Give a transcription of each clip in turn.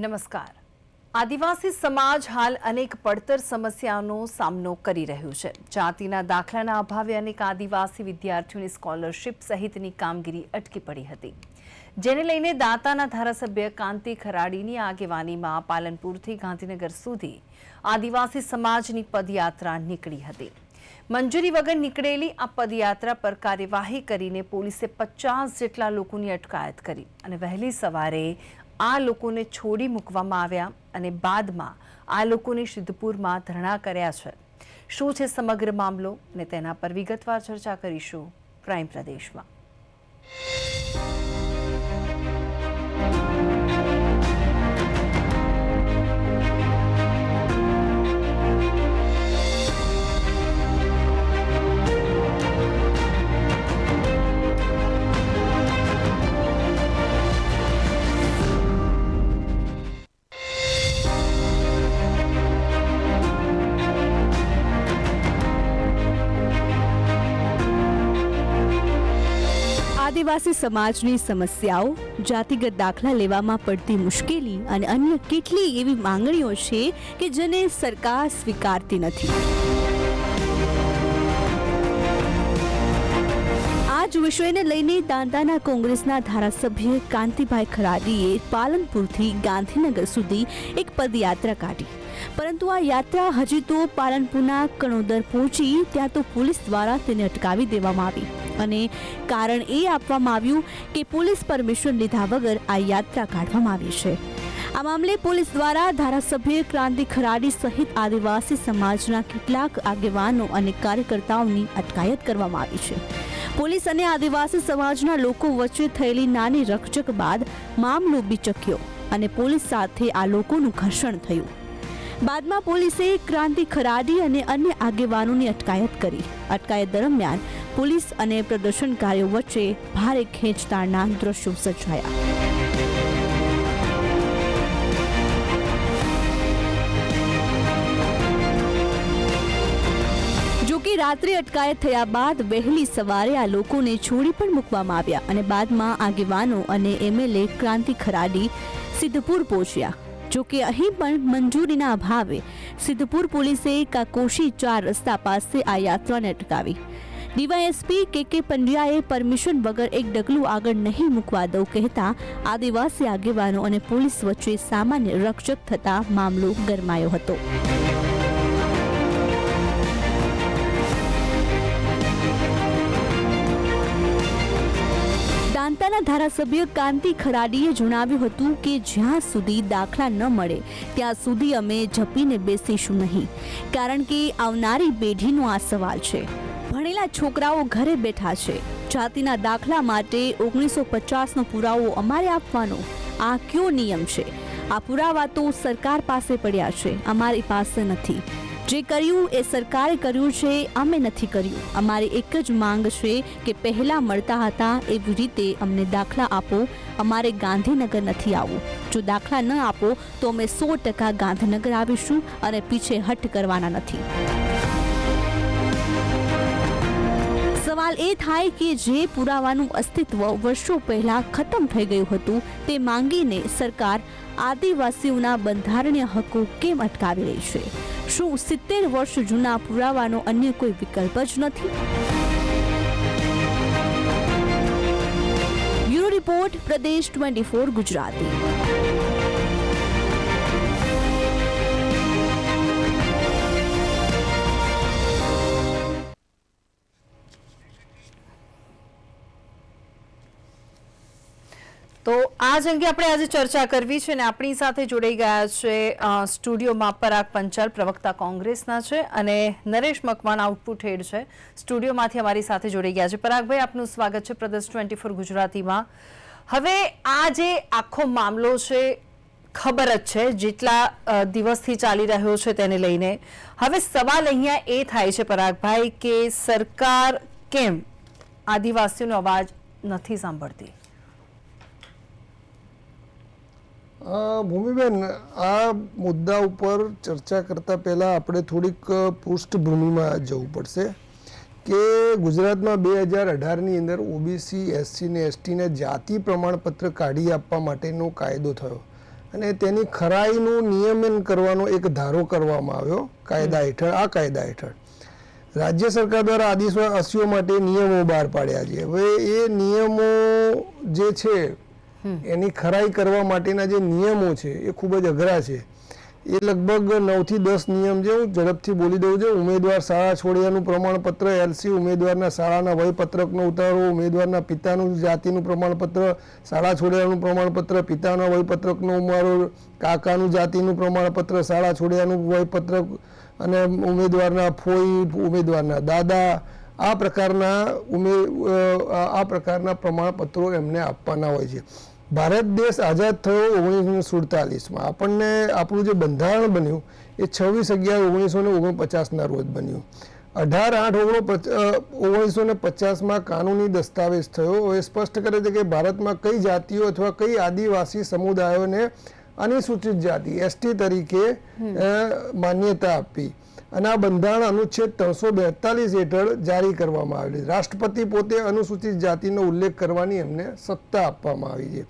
નમસ્કાર. આદિવાસી સમાજ હાલ અનેક પડતર સમસ્યાઓનો સામનો કરી રહ્યું છે. જાતિના દાખલાના અભાવે અનેક આદિવાસી વિદ્યાર્થીઓની સ્કોલરશિપ સહિતની કામગીરી અટકી પડી હતી. જેને લઈને દાંતાના ધારાસભ્ય કાંતિ ખરાડીની આગેવાનીમાં પાલનપુરથી ગાંધીનગર સુધી આદિવાસી સમાજની પદયાત્રા નીકળી હતી. મંજૂરી વગર નીકળેલી આ પદયાત્રા પર કાર્યવાહી કરીને પોલીસે પચાસ જેટલા લોકોની અટકાયત કરી અને વહેલી સવારે આ લોકોને છોડી મૂકવામાં આવ્યા અને બાદમાં આ લોકોને સિદ્ધપુરમાં ધરણા કર્યા છે. શું છે સમગ્ર મામલો? અને તેના પર વિગતવાર ચર્ચા કરીશું. ક્રાઇમ પ્રદેશમાં. આદિવાસી સમાજની સમસ્યાઓ, જાતિગત દાખલા લેવામાં પડતી મુશ્કેલી અને અન્ય કેટલી એવી માંગણીઓ છે કે જેને સરકાર સ્વીકારતી નથી. આ જ વિષયને લઈને દાંતાના કોંગ્રેસના ધારાસભ્ય કાંતિભાઈ ખરાડીએ પાલનપુરથી ગાંધીનગર સુધી એક પદયાત્રા કાઢી. પરંતુ આ યાત્રા હજી તો પાલનપુરના કણોદર પહોંચી ત્યાં તો પોલીસ દ્વારા તેને અટકાવી દેવામાં આવી. અને કારણ એ આપવામાં આવ્યું કે પોલીસ પરમિશન લીધા વગર આ યાત્રા કાઢવામાં આવી છે. આ મામલે પોલીસ દ્વારા ધારાસભ્ય ક્રાંતિ ખરાડી સહિત આદિવાસી સમાજના કેટલાક આગેવાનો અને કાર્યકર્તાઓની અટકાયત કરવામાં આવી છે. પોલીસ અને આદિવાસી સમાજના લોકો વચ્ચે થયેલી નાની રકચક બાદ મામલો બીચક્યો અને પોલીસ સાથે આ લોકોનું ઘર્ષણ થયું. બાદમાં પોલીસે ક્રાંતિ ખરાડી અને અન્ય આગેવાનોની અટકાયત કરી. અટકાયત દરમિયાન પોલીસ અને પ્રદર્શનકારીઓ વચ્ચે ભારે ખેંચતાણના દ્રશ્યો સર્જાયા. જો કે રાત્રે અટકાયત થયા બાદ વહેલી સવારે આ લોકોને છોડી પણ મૂકવામાં આવ્યા અને બાદમાં આગેવાનો અને એમએલએ ક્રાંતિ ખરાડી સિદ્ધપુર પહોંચ્યા. જો કે અહીં પણ મંજૂરીના અભાવે સિદ્ધપુર પોલીસે કાકોશી ચાર રસ્તા પાસે આ યાત્રાને અટકાવી. ડીવાયએસપી કે કે પંડ્યાએ પરમિશન વગર એક ડગલું આગળ નહીં મૂકવા દઉં કહેતા આદિવાસી આગેવાનો અને પોલીસ વચ્ચે સામાન્ય રક્ષક થતા મામલો ગરમાયો હતો. દાંતાના ધારાસભ્ય કાંતિ ખરાડીએ જણાવ્યું હતું કે જ્યાં સુધી દાખલા ન મળે, ત્યાં સુધી અમે ઝપીને બેસીશું નહીં. કારણ કે આવનારી પેઢીનો આ સવાલ છે. ભણેલા છોકરાઓ ઘરે બેઠા છે. જાતિના દાખલા માટે ઓગણીસો પચાસનો પુરાવો અમારે આપવાનો. આ કયો નિયમ છે? આ પુરાવા તો સરકાર પાસે પડ્યા છે. અમારી પાસે નથી. જે કર્યું એ સરકારે કર્યું છે, અમે નથી કર્યું. અમારી એક જ માંગ છે કે પહેલા મળતા હતા એવી રીતે અમને દાખલા આપો. અમારે ગાંધીનગર નથી આવવું. જો દાખલા ન આપો, તો અમે સો ટકા ગાંધીનગર આવીશું અને પીછે હટ કરવાના નથી. સવાલ એ થાય કે જે પુરાવાનું અસ્તિત્વ વર્ષો પહેલા ખતમ થઈ ગયું હતું, તે માંગીને સરકાર આદિવાસીઓના બંધારણીય હકો કેમ અટકાવી રહી છે? શું સિત્તેર વર્ષ જૂના પુરાવાનો અન્ય કોઈ વિકલ્પ જ નથી? બ્યુરો રિપોર્ટ, પ્રદેશ ટ્વેન્ટી ફોર ગુજરાતી. તો આ જ અંગે આપણે આજે ચર્ચા કરવી છે અને આપણી સાથે જોડાઈ ગયા છે સ્ટુડિયોમાં પરાગ પંચાલ પ્રવક્તા કોંગ્રેસના છે અને નરેશ મકવાણ આઉટપુટ હેડ છે. સ્ટુડિયોમાંથી અમારી સાથે જોડાઈ ગયા છે. પરાગભાઈ, આપનું સ્વાગત છે પ્રદેશ ટ્વેન્ટી ફોર ગુજરાતીમાં. હવે આ જે આખો મામલો છે, ખબર જ છે જેટલા દિવસથી ચાલી રહ્યો છે તેને લઈને. હવે સવાલ અહીંયા એ થાય છે પરાગભાઈ કે સરકાર કેમ આદિવાસીઓનો અવાજ નથી સાંભળતી? ભૂમિબેન, આ મુદ્દા ઉપર ચર્ચા કરતા પહેલા આપણે થોડીક પૃષ્ઠભૂમિમાં જવું પડશે કે ગુજરાતમાં બે હજાર અઢારની અંદર ઓબીસી, એસસી ને એસટીને જાતિ પ્રમાણપત્ર કાઢી આપવા માટેનો કાયદો થયો અને તેની ખરાઈનું નિયમન કરવાનો એક ધારો કરવામાં આવ્યો, કાયદા હેઠળ, આ કાયદા હેઠળ. રાજ્ય સરકાર દ્વારા આદિવાસીઓ માટે નિયમો બહાર પાડ્યા છે. હવે એ નિયમો જે છે એની ખરાઈ કરવા માટેના જે નિયમો છે, એ ખૂબ જ અઘરા છે. એ લગભગ નવથી દસ નિયમ છે હું ઝડપથી બોલી દઉં છું. ઉમેદવાર શાળા છોડ્યાનું પ્રમાણપત્ર, એલસી ઉમેદવારના શાળાના વયપત્રકનો ઉતારો ઉમેદવારના પિતાનું જાતિનું પ્રમાણપત્ર, શાળા છોડ્યાનું પ્રમાણપત્ર, પિતાના વયપત્રકનો ઉમારો, કાકાનું જાતિનું પ્રમાણપત્ર, શાળા છોડ્યાનું વયપત્રક અને ઉમેદવારના ફોઈ, ઉમેદવારના દાદા, આ પ્રકારના ઉમે આ પ્રકારના પ્રમાણપત્રો એમને આપવાના હોય છે. ભારત દેશ આઝાદ થયો ઓગણીસો સુડતાલીસમાં. આપણને આપણું જે બંધારણ બન્યું એ છવ્વીસ અગિયાર ઓગણીસો ને ઓગણપચાસના રોજ બન્યું. અઢાર આઠ ઓગણ ઓગણીસો ને પચાસમાં કાનૂની દસ્તાવેજ થયો. એ સ્પષ્ટ કરે છે કે ભારતમાં કઈ જાતિઓ અથવા કઈ આદિવાસી સમુદાયોને અનુસૂચિત જાતિ એસટી તરીકે માન્યતા આપી. અને આ બંધારણ અનુચ્છેદ ત્રણસો બેતાલીસ હેઠળ જારી કરવામાં આવેલી. રાષ્ટ્રપતિ પોતે અનુસૂચિત જાતિનો ઉલ્લેખ કરવાની એમને સત્તા આપવામાં આવી છે.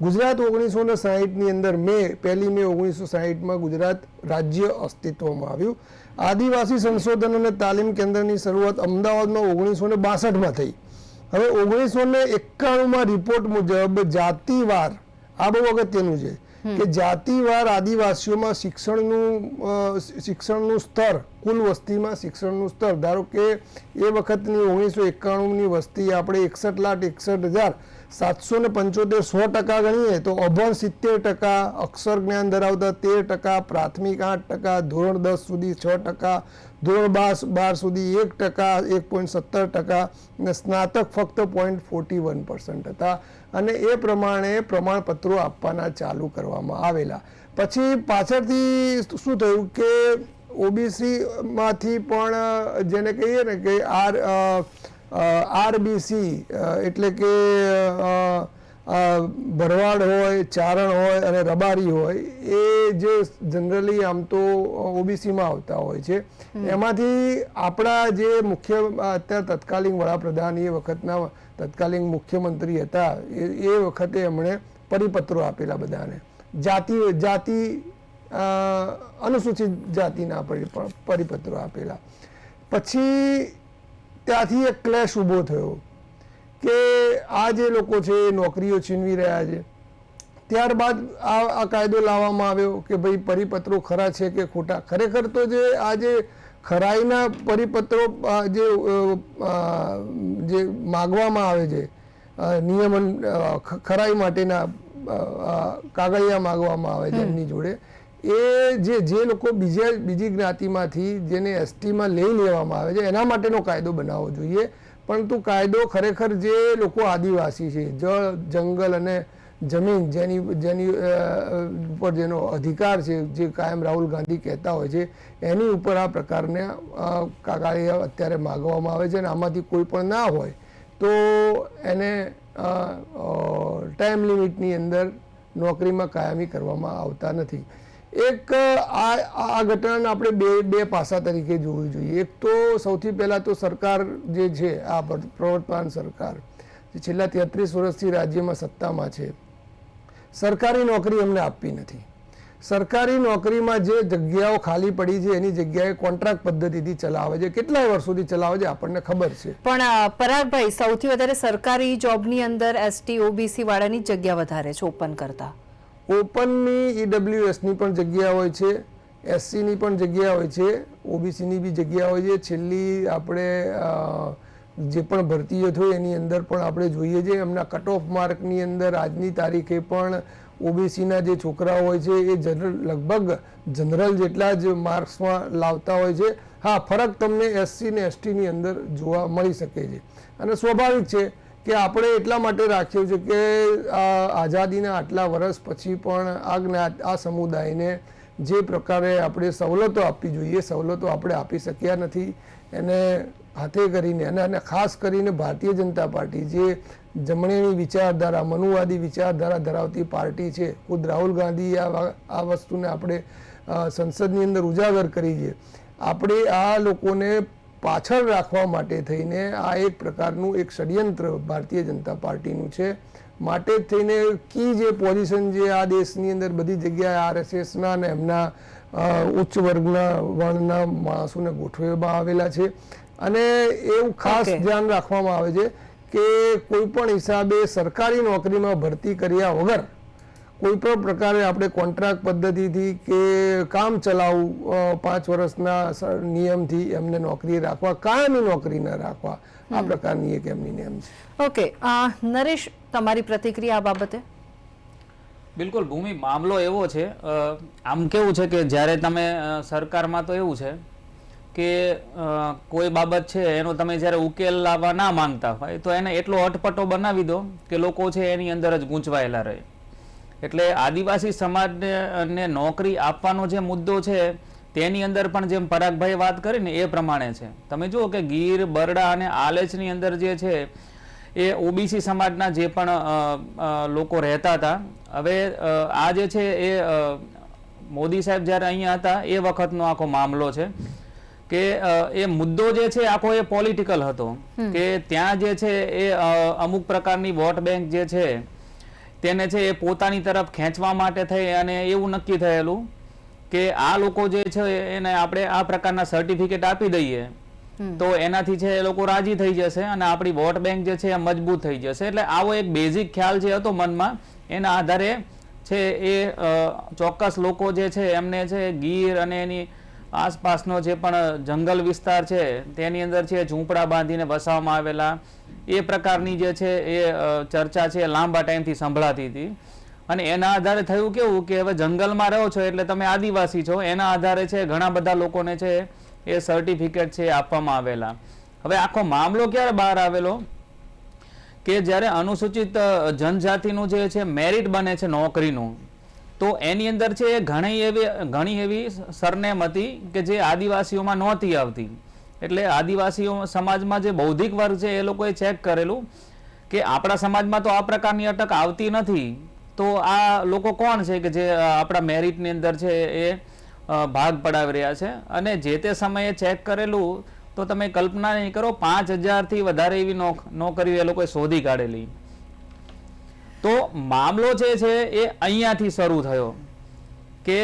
ગુજરાત ઓગણીસો ને સાહીઠની અંદર મે, પહેલી મે ઓગણીસો સાહીઠમાં ગુજરાત રાજ્ય અસ્તિત્વમાં આવ્યું. આદિવાસી સંશોધન અને તાલીમ કેન્દ્રની શરૂઆત અમદાવાદમાં ઓગણીસો ને બાસઠમાં થઈ. હવે ઓગણીસો ને એકાણુંમાં રિપોર્ટ મુજબ જાતિવાર આ બહુ અગત્યનું છે. કે જાતિવાર આદિવાસીઓમાં શિક્ષણનું શિક્ષણનું સ્તર, કુલ વસ્તીમાં શિક્ષણનું સ્તર. ધારો કે એ વખતની ઓગણીસો એકાણુંની વસ્તી આપણે એકસઠ લાખ એકસઠ હજાર સાતસો ને પંચોતેર સો ટકા ગણીએ તો અભણ સિત્તેર ટકા, અક્ષર જ્ઞાન ધરાવતા તેર ટકા, પ્રાથમિક આઠ ટકા, ધોરણ દસ સુધી છ ટકા ધોરણ બાર બાર સુધી એક ટકા, એક પોઈન્ટ સત્તર ટકા અને સ્નાતક ફક્ત પોઈન્ટ ફોર્ટી વન પર્સન્ટ હતા. અને એ પ્રમાણે પ્રમાણપત્રો આપવાના ચાલુ કરવામાં આવેલા. પછી પાછળથી શું થયું કે ઓબીસીમાંથી પણ જેને કહીએ ને કે આર આરબીસી એટલે કે ભરવાડ હોય ચારણ હોય અને રબારી હોય એ જે જનરલી આમ તો ઓબીસીમાં આવતા હોય છે. એમાંથી આપણા જે મુખ્ય અત્યારે તત્કાલીન વડાપ્રધાન એ વખતના તત્કાલીન મુખ્યમંત્રી હતા એ એ વખતે એમણે પરિપત્રો આપેલા બધાને. જાતિ જાતિ અનુસૂચિત જાતિના પરિપ- પરિપત્રો આપેલા. પછી ત્યાંથી એક ક્લેશ ઊભો થયો. કે આ જે લોકો છે એ નોકરીઓ છીનવી રહ્યા છે. ત્યારબાદ આ આ કાયદો લાવવામાં આવ્યો કે ભાઈ પરિપત્રો ખરા છે કે ખોટા? ખરેખર તો જે આ જે ખરાઈના પરિપત્રો જે જે માગવામાં આવે છે નિયમન ખરાઈ માટેના કાગળિયા માગવામાં આવે છે એમની જોડે એ જે જે લોકો બીજા બીજી જ્ઞાતિમાંથી જેને એસટીમાં લઈ લેવામાં આવે છે એના માટેનો કાયદો બનાવવો જોઈએ. પરંતુ કાયદો ખરેખર જે લોકો આદિવાસી છે જળ જંગલ અને જમીન જેની જેની ઉપર જેનો અધિકાર છે જે કાયમ રાહુલ ગાંધી કહેતા હોય છે એની ઉપર આ પ્રકારને અ, અત્યારે માગવામાં આવે છે અને આમાંથી કોઈ પણ ના હોય તો એને ટાઈમ લિમિટની અંદર નોકરીમાં કાયમી કરવામાં આવતા નથી. એક, આ આ ઘટનાને આપણે બે બે પાસા તરીકે જોવી જોઈએ. એક તો સૌથી પહેલાં તો સરકાર જે છે, આ પ્ર- પ્રવર્તમાન સરકાર, જે છેલ્લા તેત્રીસ વર્ષથી રાજ્યમાં સત્તામાં છે, સરકારી નોકરી એમને આપવી નથી. સરકારી નોકરીમાં જે જગ્યાઓ ખાલી પડી છે, એની જગ્યાએ કોન્ટ્રાક્ટ પદ્ધતિથી ચલાવે છે. કેટલાય વર્ષોથી ચલાવે છે, આપણને ખબર છે. પણ પરાગભાઈ, સૌથી વધારે સરકારી જોબની અંદર એસટી, ઓબીસી વાળાની જગ્યા વધારે છે, ઓપન કરતા. ઓપનની ઈડબ્લ્યુએસની પણ જગ્યા હોય છે એસસીની પણ જગ્યા હોય છે ઓબીસીની બી જગ્યા હોય છે. છેલ્લી આપણે જે પણ ભરતીઓ થઈ એની અંદર પણ આપણે જોઈએ છે એમના કટ ઓફ માર્કની અંદર આજની તારીખે પણ ઓબીસીના જે છોકરાઓ હોય છે, એ જનરલ લગભગ જનરલ જેટલા જ માર્ક્સમાં લાવતા હોય છે. હા, ફરક તમને એસસી ને એસટીની અંદર જોવા મળી શકે છે. અને સ્વાભાવિક છે કે આપણે એટલા માટે રાખ્યું છે કે આઝાદીના આટલા વર્ષ પછી પણ આ જ્ઞાત આ સમુદાયને જે પ્રકારે આપણે સવલતો આપવી જોઈએ, સવલતો આપણે આપી શક્યા નથી, એને હાથે કરીને અને અને ખાસ કરીને ભારતીય જનતા પાર્ટી જે જમણેની વિચારધારા, મનુવાદી વિચારધારા ધરાવતી પાર્ટી છે, ખુદ રાહુલ ગાંધી આ આ વસ્તુને આપણે સંસદની અંદર ઉજાગર કરી છે. આપણે આ લોકોને પાછળ રાખવા માટે થઈને આ એક પ્રકારનું એક ષડયંત્ર ભારતીય જનતા પાર્ટીનું છે. માટે જ થઈને કી જે પોઝિશન જે આ દેશની અંદર બધી જગ્યાએ આરએસએસના અને એમના ઉચ્ચ વર્ગના વર્ણના માણસોને ગોઠવવામાં આવેલા છે. અને એવું ખાસ ધ્યાન રાખવામાં આવે છે કે કોઈ પણ હિસાબે સરકારી નોકરીમાં ભરતી કર્યા વગર કોઈ પણ પ્રકારે આપણે કોન્ટ્રાક્ટ પદ્ધતિથી કે કામ ચલાવવું પાંચ વર્ષના નિયમથી એમને નોકરી રાખવા કાયમી નોકરી ન રાખવા આ પ્રકારની એક એમની નિયમ છે. ઓકે નરેશ તમારી પ્રતિક્રિયા આ બાબતે? બિલકુલ ભૂમિ મામલો એવો છે આમ કેવું છે કે જ્યારે તમે સરકારમાં તો એવું છે કે કોઈ બાબત છે એનો તમે જ્યારે ઉકેલ લાવવા ના માંગતા હોય તો એને એટલો અટપટો બનાવી દો કે લોકો છે એની અંદર જ ગૂંચવાયેલા રહે. એટલે આદિવાસી સમાજને નોકરી આપવાનો જે મુદ્દો છે તેની અંદર પણ જેમ પરાગભાઈ વાત કરી ને એ પ્રમાણે છે. તમે જુઓ કે ગીર બરડા અને આલેચની અંદર જે છે એ ઓબીસી સમાજના જે પણ લોકો રહેતા હતા. હવે આ જે છે એ મોદી સાહેબ જ્યારે અહીંયા હતા એ વખતનો આખો મામલો છે કે એ મુદ્દો જે છે આખો એ પોલિટિકલ હતો કે ત્યાં જે છે એ અમુક પ્રકારની વોટ બેંક જે છે તેને છે એ પોતાની તરફ ખેંચવા માટે થઈ અને એવું નક્કી થયેલું કે આ લોકો જે છે એને આપણે આ પ્રકારના સર્ટિફિકેટ આપી દઈએ તો એનાથી છે એ લોકો રાજી થઈ જશે અને આપણી વોટ બેંક જે છે એ મજબૂત થઈ જશે. એટલે આવો એક બેઝિક ખ્યાલ જે હતો મનમાં એના આધારે છે એ ચોક્કસ લોકો જે છે એમને છે ગીર અને એની આસપાસનો જે પણ જંગલ વિસ્તાર છે તેની અંદર છે ઝૂંપડા બાંધીને વસાવવામાં આવેલા એ પ્રકારની જે છે એ ચર્ચા છે લાંબા ટાઈમથી સંભળાતી હતી. અને એના આધારે થયું કેવું કે હવે જંગલમાં રહો છો એટલે તમે આદિવાસી છો, એના આધારે છે ઘણા બધા લોકોને છે એ સર્ટિફિકેટ છે આપવામાં આવેલા. હવે આખો મામલો ક્યારે બહાર આવેલો? કે જ્યારે અનુસૂચિત જનજાતિનું જે છે મેરિટ બને છે નોકરીનું, તો એની અંદર છે ઘણી એવી ઘણી એવી સરનેમ હતી કે જે આદિવાસીઓમાં નહોતી આવતી. એટલે આદિવાસીઓ સમાજમાં જે બૌદ્ધિક વર્ગ છે એ લોકોએ ચેક કરેલું કે આપણા સમાજમાં તો આ પ્રકારની અટક આવતી નથી. તો આ લોકો કોણ છે કે જે આપણા મેરિટની અંદર છે એ ભાગ પડાવી રહ્યા છે? અને જે તે સમયે ચેક કરેલું તો તમે કલ્પના નહીં કરો, પાંચ હજારથી વધારે એવી નોક, નોકરીઓ એ લોકોએ શોધી કાઢેલી. તો મામલો જે છે એ અહીંયાથી શરૂ થયો કે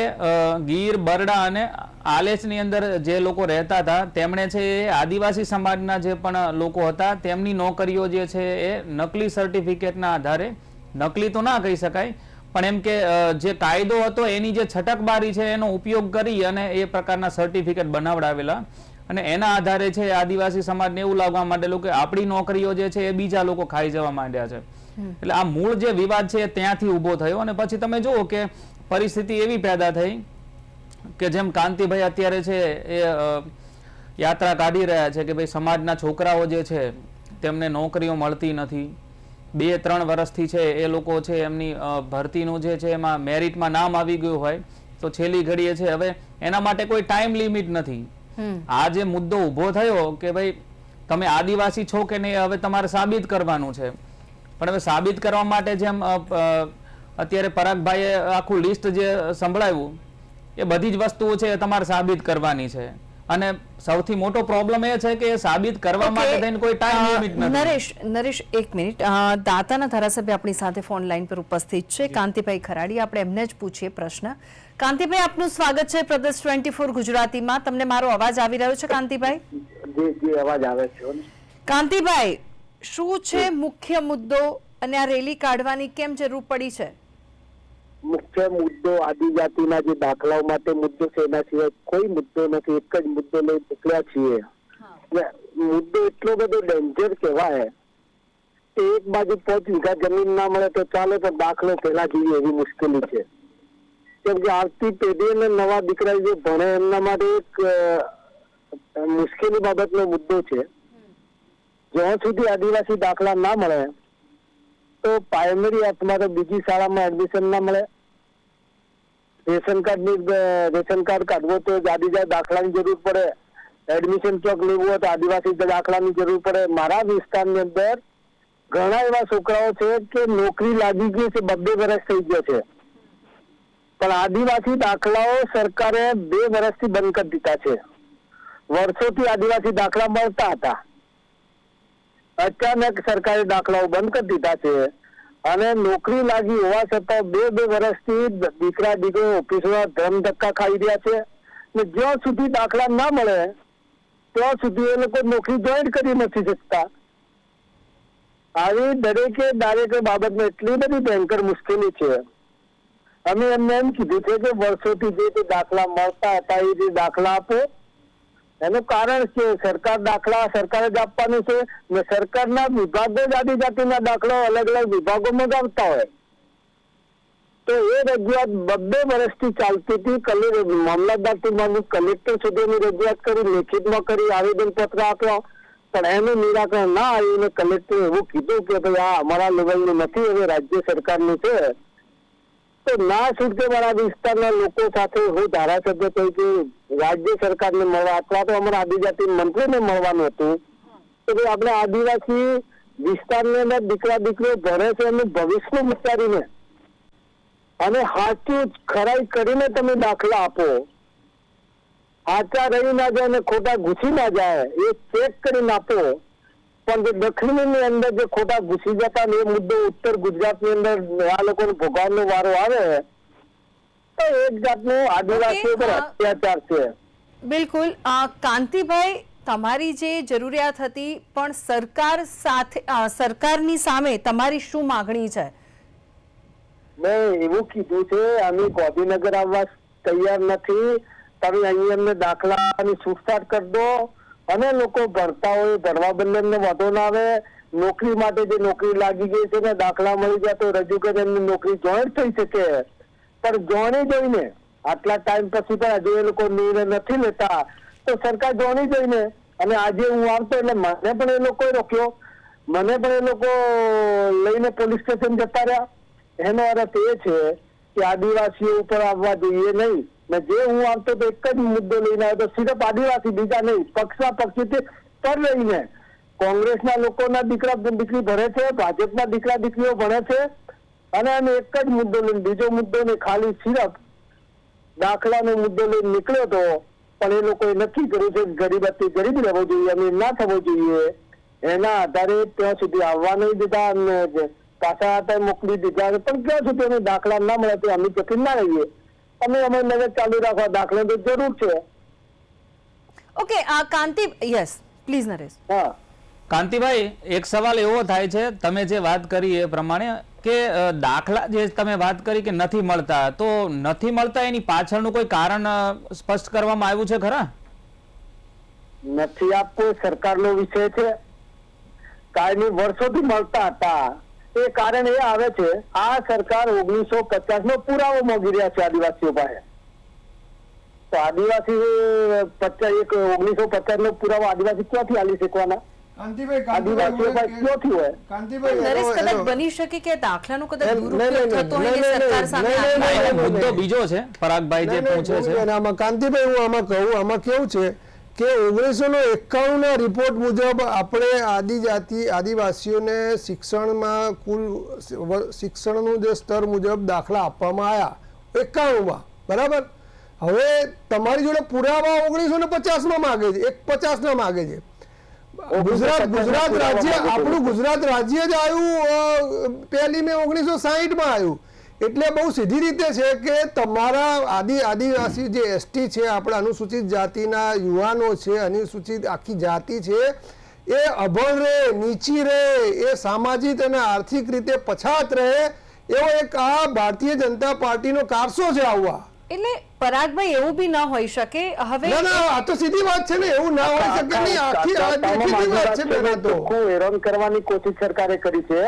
ગીર બરડા અને આલેચની અંદર જે લોકો રહેતા હતા તેમણે છે એ આદિવાસી સમાજના જે પણ લોકો હતા તેમની નોકરીઓ જે છે એ નકલી સર્ટિફિકેટના આધારે નકલી તો ના કહી શકાય પણ એમ કે જે કાયદો હતો એની જે છટકબારી છે એનો ઉપયોગ કરી અને એ પ્રકારના સર્ટિફિકેટ બનાવડાવેલા અને એના આધારે છે આદિવાસી સમાજને એવું લાગવા માંડેલું કે આપણી નોકરીઓ જે છે એ બીજા લોકો ખાઈ જવા માંડ્યા છે. એટલે આ મૂળ જે વિવાદ છે એ ત્યાંથી ઊભો થયો અને પછી તમે જુઓ કે પરિસ્થિતિ એવી પેદા થઈ કે જેમ કાંતિભાઈ અત્યારે છે એ યાત્રા કાઢી રહ્યા છે કે ભાઈ સમાજના છોકરાઓ જે છે તેમને નોકરીઓ મળતી નથી. બે ત્રણ વર્ષથી છે એ લોકો છે એમની ભરતીનું જે છે એમાં મેરિટમાં નામ આવી ગયું હોય તો છેલ્લી ઘડીએ છે હવે એના માટે કોઈ ટાઈમ લિમિટ નથી. આ જે મુદ્દો ઊભો થયો કે ભાઈ તમે આદિવાસી છો કે નહીં હવે તમારે સાબિત કરવાનું છે. પણ હવે સાબિત કરવા માટે જેમ અત્યારે પરાગભાઈએ આખું લિસ્ટ જે સંભળાવ્યું એ બધી જ વસ્તુઓ છે એ તમારે સાબિત કરવાની છે. અને સૌથી મોટો પ્રોબ્લેમ એ છે કે એ સાબિત કરવા માટે થઈને કોઈ ટાઈમ લિમિટ નથી. નરેશ નરેશ એક મિનિટ. દાતાના ધારાસભ્ય આપણી સાથે ફોન લાઈન પર ઉપસ્થિત છે. કાંતિભાઈ ખરાડી આપણે એમને જ પૂછીએ પ્રશ્ન. કાંતિભાઈ આપનું સ્વાગત છે પ્રદેશ ટ્વેન્ટી ફોર ગુજરાતીમાં. તમને મારો અવાજ આવી રહ્યો છે કાંતિભાઈ? જી જી અવાજ આવે છે. કાંતિભાઈ શું છે મુખ્ય મુદ્દો અને આ રેલી કાઢવાની કેમ જરૂર પડી છે? મુખ્ય મુદ્દો આદિજાતિના જે દાખલાઓ માટે મુદ્દો છે એના સિવાય કોઈ મુદ્દો નથી એક જ મુદ્દો લઈ નીકળ્યા છીએ. મુદ્દો એટલો બધો ડેન્જર કહેવાય કે એક બાજુ પાંચ વીઘા જમીન ના મળે તો ચાલે તો દાખલો પેલા જોઈએ એવી મુશ્કેલી છે. કેમ કે આવતી પેઢી અને નવા દીકરા જે ભણે એમના માટે એક મુશ્કેલી બાબતનો મુદ્દો છે. જ્યાં સુધી આદિવાસી દાખલા ના મળે તો પ્રાઇમરી અથવા તો બીજી શાળામાં એડમિશન ના મળે. રેશન કાર્ડની રેશન કાર્ડ કાઢવો તો આદિજાતિ દાખલાની જરૂર પડે. એડમિશન ચોક લેવું હોય તો આદિવાસી દાખલાની જરૂર પડે. મારા વિસ્તારની અંદર ઘણા એવા છોકરાઓ છે કે નોકરી લાગી ગઈ છે, બબ્બે વર્ષ થઈ ગયો છે. પણ આદિવાસી દાખલાઓ સરકારે બે વર્ષથી બંધ કરી દીધા છે. વર્ષોથી આદિવાસી દાખલા મળતા હતા. અચાનક સરકારે દાખલાઓ બંધ કરી દીધા છે અને નોકરી લાગી હોવા છતાં બે બે વર્ષથી દીકરા દીકરો ઓફિસમાં ધમ ધક્કા ખાઈ રહ્યા છે ને જ્યાં સુધી દાખલા ના મળે, ત્યાં સુધી એ લોકો નોકરી જોઈન કરી નથી શકતા. આવી દરેકે દરેક બાબતમાં એટલી બધી ભયંકર મુશ્કેલી છે. અમે એમને એમ કીધું છે કે વર્ષોથી જે દાખલા મળતા હતા એ દાખલા આપો એનું કારણ છે, સરકાર દાખલા, સરકારે જ આપવાનું છે. ને સરકારના વિભાગો જ આદિજાતિના દાખલા અલગ અલગ વિભાગોમાં જ આપતા હોય. તો એ રજૂઆત બબ્બે વર્ષથી ચાલતી હતી. કલે મામલતદારથી માંડી કલેક્ટર સુધીની રજૂઆત કરી, લેખિતમાં કરી આવેદન પત્ર આપ્યો. પણ એનું નિરાકરણ ના આવ્યું ને કલેક્ટરે એવું કીધું કે ભાઈ, આ અમારા લેવલનું નથી, હવે રાજ્ય સરકારનું છે. તો ના છૂટકે મારા વિસ્તારના લોકો સાથે હું ધારાસભ્ય તરીકે રાજ્ય સરકારને મળવા અથવા તો અમારા આદિજાતિ મંત્રીને મળવાનું હતું. ભાઈ આપણે આદિવાસી વિસ્તારની અંદર દીકરા દીકરીઓ ભણે છે એનું ભવિષ્ય વિચારીને. અને સાચું ખરાઈ કરીને તમે દાખલા આપો. સાચા રહી ના જાય અને ખોટા ઘૂસી ના જાય, એ ચેક કરીને આપો. પણ જે દક્ષિણની અંદર જે ખોટા ઘૂસી જતા ને એ મુદ્દો ઉત્તર ગુજરાતની અંદર આ લોકોને ભોગવવાનો વારો આવે તો એક જાતનું આદિવાસીઓ પર અત્યાચાર છે. બિલકુલ. કાંતિભાઈ તમારી જે જરૂરિયાત હતી પણ સરકાર સાથે સરકારની સામે તમારી શું માગણી છે? મેં એવું કીધું છે અમે ગોધીનગર આવવા તૈયાર નથી. તમે અહીં અમને દાખલાની છૂટછાટ કરી દો. અને લોકો ભણતા હોય ભણવા બદલે એમને વાંધો ના આવે. નોકરી માટે જે નોકરી લાગી ગઈ છે ને દાખલા મળી જાય તો રજૂ કરી એમની નોકરી જોઈન્ટ થઈ શકે. પણ જોણી જોઈને, આટલા ટાઈમ પછી પણ હજુ એ લોકો નિર્ણય નથી લેતા, તો સરકાર જોણી જોઈને, અને આજે હું આવતો એટલે મને પણ એ લોકોએ રોક્યો. મને પણ એ લોકો લઈને પોલીસ સ્ટેશન જતા રહ્યા. એનો અર્થ એ છે કે આદિવાસીઓ ઉપર આવવા જોઈએ નહીં. ને જે હું આવતો તો એક જ મુદ્દો લઈને આવ્યો તો સિર્ફ આદિવાસી, બીજા નહીં. પક્ષના પક્ષથી પર લઈને કોંગ્રેસના લોકોના દીકરા, દીકરી ભણે છે, ભાજપના દીકરા, દીકરીઓ ભણે છે. અને અમે એક જ મુદ્દો લઈને બીજો મુદ્દો ને ખાલી સિરપ દાખલાનો મુદ્દો લઈને નીકળ્યો તો પણ એ લોકોએ નક્કી કર્યું છે ગરીબ અતિ ગરીબ રહેવો જોઈએ અમે ના થવો જોઈએ. એના આધારે ત્યાં સુધી આવવા નહીં દીધા અને જે પાછા હતા મોકલી દીધા પણ ક્યાં સુધી અમે દાખલા ના મળે તો અમે જકીન ના રહીએ. અમે અમે નજર ચાલુ રાખવા દાખલા તો જરૂર છે. ઓકે આ કાંતિ યસ પ્લીઝ નરેશ. હા. કાંતિભાઈ એક સવાલ એવો થાય છે તમે જે વાત કરી એ પ્રમાણે કે દાખલા જે તમે વાત કરી કે નથી મળતા, તો નથી મળતા એની પાછળનું કોઈ કારણ સ્પષ્ટ કરવામાં આવ્યું છે ખરા? નથી આપવો સરકારનો વિષય છે. કાયમી વર્ષોથી મળતા હતા. એ કારણ એ આવે છે, આ સરકાર ઓગણીસો પચાસ નો પુરાવો મોગી રહ્યા છે આદિવાસીઓ પાસે. તો આદિવાસી પચાસ એક, ઓગણીસો પચાસ નો પુરાવો આદિવાસી ક્યાંથી આલી શકવાના? કાંતિભાઈ આદિવાસીઓ પાસે ક્યાંથી હોય? કાંતિભાઈ નરેશ કદાચ બની શકે કે દાખલાનો કદાચ દુરુપયોગ થતો હોય નહીં, સરકાર સામે નહીં, હાથ નહીં, ના, લાગે. એનો નહીં, મુદ્દો બીજો છે પરાગભાઈ જે નહીં, નહીં, પૂછે છે. આમાં કાંતિભાઈ હું આમાં કહું આમાં કેવું છે કે ઓગણીસો નો એકાણું રિપોર્ટ મુજબ આપણે આદિજાતિ આદિવાસીઓને શિક્ષણમાં કુલ શિક્ષણનું જે સ્તર મુજબ દાખલા આપવામાં આવ્યા એકાણુંમાં બરાબર? હવે તમારી જોડે પુરાવા ઓગણીસો ને પચાસમાં માગે છે એક પચાસના માગે છે. ગુજરાત ગુજરાત રાજ્ય આપણું ગુજરાત રાજ્ય જ આવ્યું પહેલી મે ઓગણીસો સાહીઠમાં આવ્યું એટલે બહુ સીધી રીતે છે કે તમારા આદિ આદિવાસી જે એસટી છે આપણા અનુસૂચિત જાતિના યુવાનો છે અનુસૂચિત આખી જાતિ છે એ અભણ રહે નીચી રહે એ સામાજિક અને આર્થિક રીતે પછાત રહે એવો એક આ ભારતીય જનતા પાર્ટીનો કારસો છે આવવા એટલે પરાગભાઈ એવું બી ન હોઈ શકે. હવે ના ના આ તો સીધી વાત છે ને એવું ના હોઈ શકે નહીં. આખી દેખીતી વાત છે બેના તો. હેરાન કરવાની કોશિશ સરકારે કરી છે.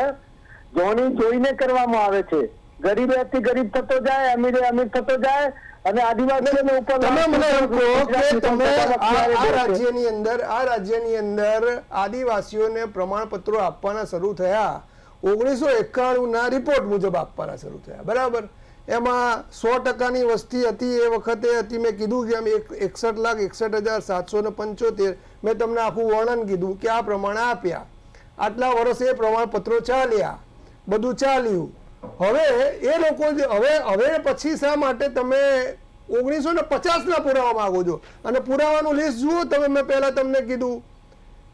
જોણી જોઈને કરવામાં આવે છે. ગરીબેથી ગરીબ થતો જાય અમીરે અમીર થતો જાય અને આદિવાસીઓને ઉપર તમે મને એમ કહો કે તમે આ આ રાજ્યની અંદર આ રાજ્યની અંદર આદિવાસીઓને પ્રમાણપત્રો આપવાના શરૂ થયા. ઓગણીસો એકાણું ના રિપોર્ટ મુજબ આપવાના શરૂ થયા. બરાબર? એમાં સો ટકાની વસ્તી હતી એ વખતે હતી. મેં કીધું કે એમ એક એકસઠ લાખ એકસઠ હજાર સાતસો ને પંચોતેર. મેં તમને આખું વર્ણન કીધું કે આ પ્રમાણે આપ્યા. આટલા વર્ષ એ પ્રમાણપત્રો ચાલ્યા. બધું ચાલ્યું. હવે એ લોકો હવે હવે પછી શા માટે તમે ઓગણીસો ને પચાસના પુરાવા માગો છો? અને પુરાવાનું લિસ્ટ જુઓ તમે, મેં પહેલા તમને કીધું.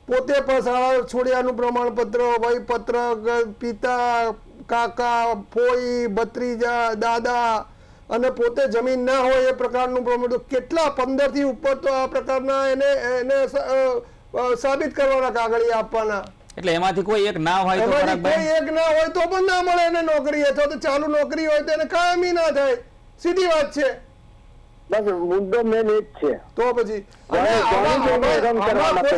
પોતે પણ શાળા છોડ્યાનું પ્રમાણપત્ર વહીપત્ર પત્ર પિતા કાકા ફોઈ ભત્રીજા દાદા અને પોતે જમીન ના હોય એ પ્રકારનું પ્રમાણ. કેટલા પંદરથી ઉપર તો આ પ્રકારના એને એને સાબિત કરવાના કાગળિયા આપવાના. એટલે એમાંથી કોઈ એક ના હોય તો કોઈ એક ના હોય તો પણ ના મળે એને નોકરી. અથવા તો ચાલુ નોકરી હોય તો એને કાયમી ના થાય. સીધી વાત છે. બસ મુદ્દો મેન એ જ છે. તો પછી.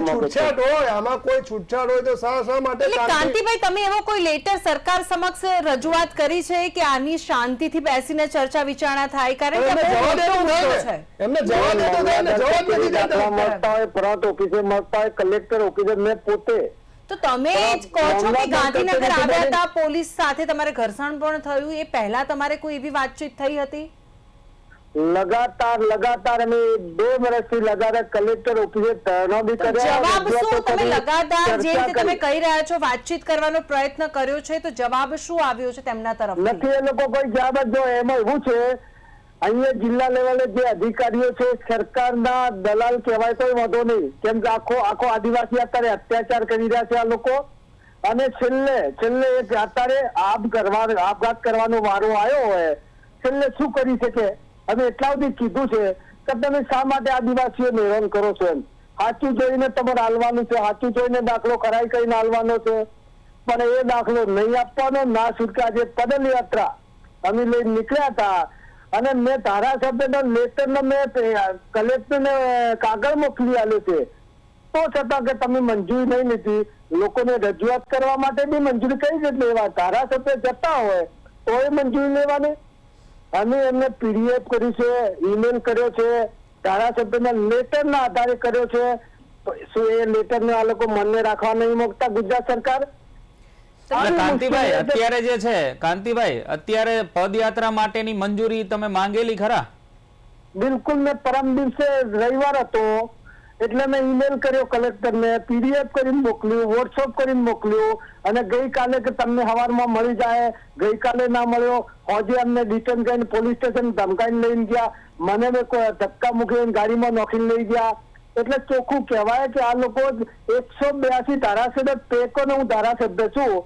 છૂટછાટ હોય આમાં કોઈ છૂટછાટ હોય તો શા શા માટે કાંતિભાઈ તમે એવો કોઈ લેટર સરકાર સમક્ષ રજૂઆત કરી છે કે આની શાંતિથી બેસીને ચર્ચા વિચારણા થાય? કારણ કે એમને આ બહુ જવા મોટો દેતું મુદ્દો થાય છે. એમને જવાબ દેતો થાય ને જવાબ નથી દેતા મળતા હોય પ્રાંત ઓફિસે મળતા હોય કલેક્ટર ઓફિસે મેં પોતે. તો તમે જ કહો છો કે ગાંધીનગર આવ્યા હતા પોલીસ સાથે તમારે ઘર્ષણ પણ થયું એ પહેલા તમારે કોઈ એવી વાતચીત થઈ હતી? લગાતાર લગાતાર અમે બે વર્ષથી લગાતાર કલેક્ટર ઓફિસે ધરણા બી કર્યા જવાબ શું તમે લગાતાર જે રીતે તમે કહી રહ્યા છો વાતચીત કરવાનો પ્રયત્ન કર્યો છે તો જવાબ શું આવ્યો છે તેમના તરફ નથી એ લોકો કોઈ જવાબ જ જો એમાં એવું છે અહીંયા જિલ્લા લેવલે જે અધિકારીઓ છે સરકારના દલાલ કહેવાય કોઈ વાંધો નહીં કેમ કે આખો આખો આદિવાસી અત્યારે અત્યાચાર કરી રહ્યા છે આ લોકો અને છેલ્લે છેલ્લે એક અત્યારે આપ કરવા આપઘાત કરવાનો વારો આવ્યો હોય છેલ્લે શું કરી શકે? અમે એટલા સુધી કીધું છે કે તમે શા માટે આદિવાસીઓને હેરાન કરો છો એમ? સાચું જોઈને તમારે હાલવાનું છે સાચું જોઈને દાખલો ખરાઈ કરીને હાલવાનો છે. પણ એ દાખલો નહીં આપવાનો, ના છૂટકા જે પદયાત્રા અમે લઈ નીકળ્યા હતા. અને મેં ધારાસભ્યનો લેટરનો મેં કલેક્ટરને કાગળ મોકલી આપ્યો છે. તો છતાં કે તમે મંજૂરી નહીં લીધી. લોકોને રજૂઆત કરવા માટે બી મંજૂરી કઈ રીતે લેવા? ધારાસભ્ય જતા હોય તો એ મંજૂરી લેવાની? અમે એમને પીડીએફ કર્યું છે ઈમેલ કર્યો છે ધારાસભ્યના લેટરના આધારે કર્યો છે. શું એ લેટરને આ લોકો મનને રાખવા નહીં મોકતા ગુજરાત સરકાર? કાંતિભાઈ અત્યારે જે છે કાંતિભાઈ અત્યારે પદયાત્રા માટેની મંજૂરી તમે માંગેલી ખરા? બિલકુલ મેં પરમ દિવસે રવિવાર હતો. એટલે મેં ઈમેલ કર્યો કલેક્ટરને પીડીએફ કરીને મોકલ્યું વોટ્સઅપ કરીને મોકલ્યું અને ગઈકાલે કે તમને સવારમાં મળી જાય, ગઈકાલે ના મળ્યો, હોજે અમને ડિટેન કરીને પોલીસ સ્ટેશન ધમકાઈને લઈને ગયા, મને કોઈ ધક્કા મૂકીને ગાડીમાં નોખીને લઈ ગયા. એટલે ચોખ્ખું કહેવાય કે આ લોકો એકસો બ્યાસી ધારાસભ્ય, પેકોને હું ધારાસભ્ય છું.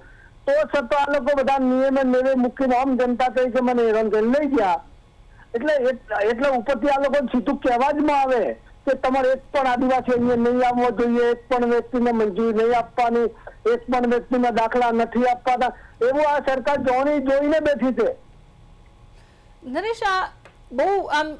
તો છતાં આ લોકો બધા નિયમે નેવે મૂકીને આમ જનતા તરીકે મને હેરાન કરીને લઈ ગયા. એટલે એટ- એટલે ઉપરથી આ લોકો સીધું કહેવા જ માં આવે. કે તમારે એક પણ આદિવાસી અહીંયા નહીં આવવો જોઈએ એક પણ વ્યક્તિને મંજૂરી નહીં આપવાની એક પણ વ્યક્તિના દાખલા નથી આપવાના. એવું આ સરકાર જોણી જોઈને બેઠી છે. નરેશ આ બહુ આમ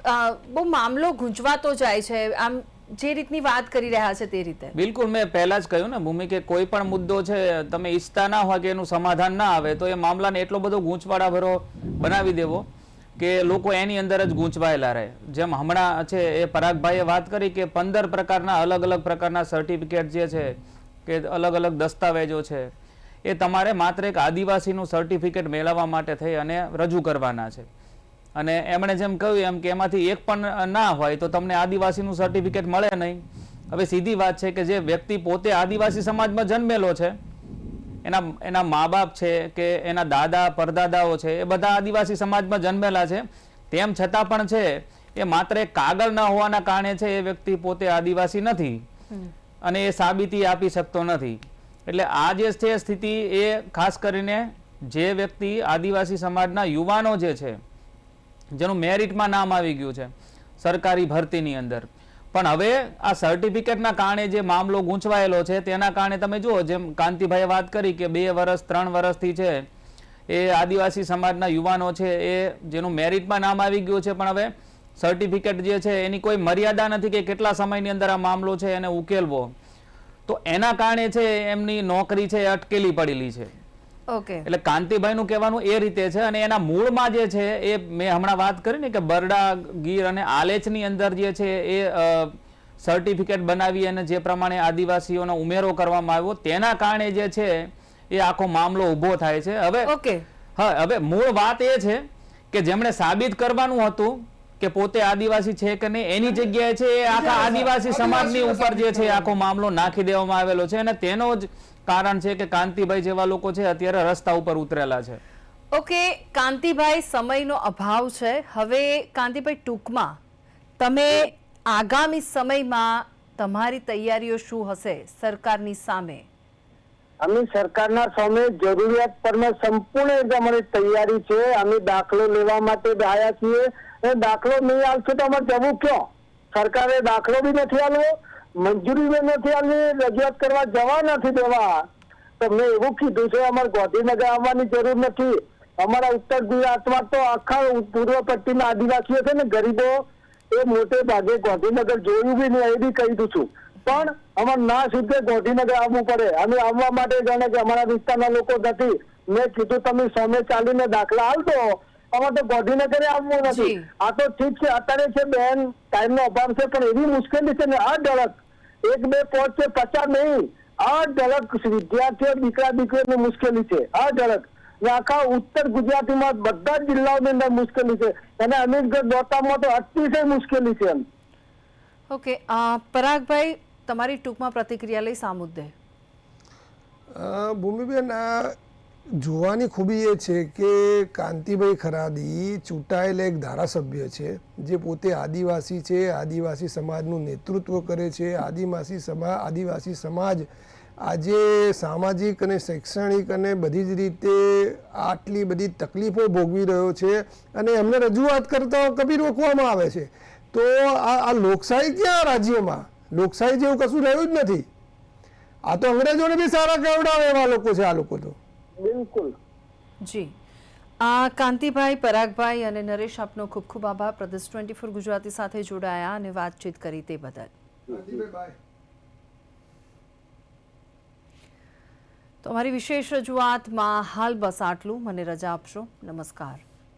બહુ મામલો ગુંચવાતો જાય છે. આમ જે રીતની વાત કરી રહ્યા છે તે રીતે. બિલકુલ મેં પહેલા જ કહ્યું ને ભૂમિ કે કોઈ પણ મુદ્દો છે તમે ઈચ્છતા ના હોય કે એનું સમાધાન ના આવે તો એ મામલાને એટલો બધો ગૂંચવાડા ભરો બનાવી દેવો. કે લોકો એની અંદર જ ગૂંચવાયેલા રહે. જેમ હમણાં છે એ પરાગભાઈએ વાત કરી કે પંદર પ્રકારના અલગ અલગ પ્રકારના સર્ટિફિકેટ જે છે, કે અલગ અલગ દસ્તાવેજો છે, એ તમારે માત્ર એક આદિવાસીનું સર્ટિફિકેટ મેળવવા માટે થઈ અને રજૂ કરવાના છે. અને એમણે જેમ કહ્યું એમ કે એમાંથી એક પણ ના હોય તો તમને આદિવાસીનું સર્ટિફિકેટ મળે નહીં. હવે સીધી વાત છે કે જે વ્યક્તિ પોતે આદિવાસી સમાજમાં જન્મેલો છે એના એના મા બાપ છે કે એના દાદા પરદાદાઓ છે એ બધા આદિવાસી સમાજમાં જન્મેલા છે. તેમ છતાં પણ છે એ માત્ર કાગળ ન હોવાના કારણે છે એ વ્યક્તિ પોતે આદિવાસી નથી. અને એ સાબિતી આપી શકતો નથી. એટલે આ જે છે સ્થિતિ એ ખાસ કરીને જે વ્યક્તિ આદિવાસી સમાજના યુવાનો જે છે જેનું મેરિટમાં નામ આવી ગયું છે સરકારી ભરતીની અંદર. પણ હવે આ સર્ટિફિકેટના કારણે જે મામલો ગૂંચવાયેલો છે, તેના કારણે તમે જુઓ, જેમ કાંતિભાઈએ વાત કરી કે બે વર્ષ ત્રણ વર્ષથી છે, એ આદિવાસી સમાજના યુવાનો છે, એ જેનું મેરિટમાં નામ આવી ગયું છે, પણ હવે સર્ટિફિકેટ જે છે, એની કોઈ મર્યાદા નથી કે કેટલા સમયની અંદર આ મામલો છે એને ઉકેલવો. તો એના કારણે છે, એમની નોકરી છે એ અટકેલી પડેલી છે. એટલે કાંતિભાઈનું કહેવાનું એ રીતે છે અને એના મૂળમાં જે છે એ મેં હમણાં વાત કરી ને કે બરડા ગીર અને આલેચની અંદર જે છે એ સર્ટિફિકેટ બનાવી અને જે પ્રમાણે આદિવાસીઓનો ઉમેરો કરવામાં આવ્યો તેના કારણે જે છે એ આખો મામલો ઊભો થાય છે. હવે ઓકે. હા હવે મૂળ વાત એ છે કે જેમણે સાબિત કરવાનું હતું કે પોતે આદિવાસી છે કે નહીં એની જગ્યાએ છે એ આખા આદિવાસી. સમાજની ઉપર જે છે આખો મામલો નાખી દેવામાં આવેલો છે અને તેનો જ કારણ છે કે કાંતિભાઈ જેવા લોકો છે અત્યારે રસ્તા ઉપર ઉતરેલા છે. ઓકે કાંતિભાઈ સમયનો અભાવ છે. હવે કાંતિભાઈ ટૂંકમાં તમે આગામી સમયમાં તમારી તૈયારીઓ શું હશે સરકારની સામે? અમે સરકારના સામે જરૂરિયાત પરના સંપૂર્ણ રીતે અમારી તૈયારી છે. અમે દાખલો લેવા માટે આવ્યા છીએ. દાખલો નહીં આવશે તો અમારે જવું ક્યાં? સરકારે દાખલો બી નથી આલ્યો મંજૂરી નથી આલી રજૂઆત કરવા જવા નથી દેવા. તો મેં એવું કીધું છે, અમારે ગાંધીનગર આવવાની જરૂર નથી. અમારા ઉત્તર ગુજરાતમાં તો આખા પૂર્વ પટ્ટીના આદિવાસીઓ છે ને, ગરીબો એ મોટે ભાગે ગાંધીનગર જોયું બી નહીં, એ બી કહી દઉં છું. પણ અમારે ના સુધી ગાંધીનગર આવવું પડે. અમે આવવા માટે જાણે કે અમારા વિસ્તારના લોકો નથી. મેં કીધું, તમે સામે ચાલીને દાખલા હાલ દો અમારે તો ગાંધીનગરે આવવું નથી. આ તો ઠીક છે અત્યારે છે બેન ટાઈમનો અભાવ છે પણ એવી મુશ્કેલી છે ને આ ઢળક. એક બે પોચ છે પચાસ નહીં આ ઢળક વિદ્યાર્થીઓ દીકરા દીકરીઓની મુશ્કેલી છે. આ ઢળક. ને આખા ઉત્તર ગુજરાતીમાં બધા જ જિલ્લાઓની અંદર મુશ્કેલી છે. અને અમીરગઢ દોતામાં તો અતિશય મુશ્કેલી છે એમ. ઓકે પરાગભાઈ તમારી ટૂંકમાં પ્રતિક્રિયા લઈ આ મુદ્દે ભૂમિબેન આ જોવાની ખૂબી એ છે કે કાંતિભાઈ ખરાદી ચૂંટાયેલા એક ધારાસભ્ય છે, જે પોતે આદિવાસી છે, આદિવાસી સમાજનું નેતૃત્વ કરે છે, આદિવાસી સમાજ આદિવાસી સમાજ આજે સામાજિક અને શૈક્ષણિક અને બધી જ રીતે આટલી બધી તકલીફો ભોગવી રહ્યો છે અને એમને રજૂઆત કરતા કભી રોકવામાં આવે છે. તો આ આ લોકશાહી ક્યાં રાજ્યમાં? લોકશાહી જેવું કશું રહ્યું જ નથી. આ તો અંગ્રેજોને બી સારા કેવડાવે એવા લોકો છે આ લોકો તો. બિલકુલ. જી. આ કાંતિભાઈ પરાગભાઈ અને નરેશ આપનો ખૂબ ખૂબ આભાર. પ્રદેશ ટ્વેન્ટી ફોર ગુજરાતી સાથે જોડાયા અને વાતચીત કરી તે બદલ. તો અમારી વિશેષ રજૂઆતમાં હાલ બસ આટલું. મને રજા આપશો. નમસ્કાર.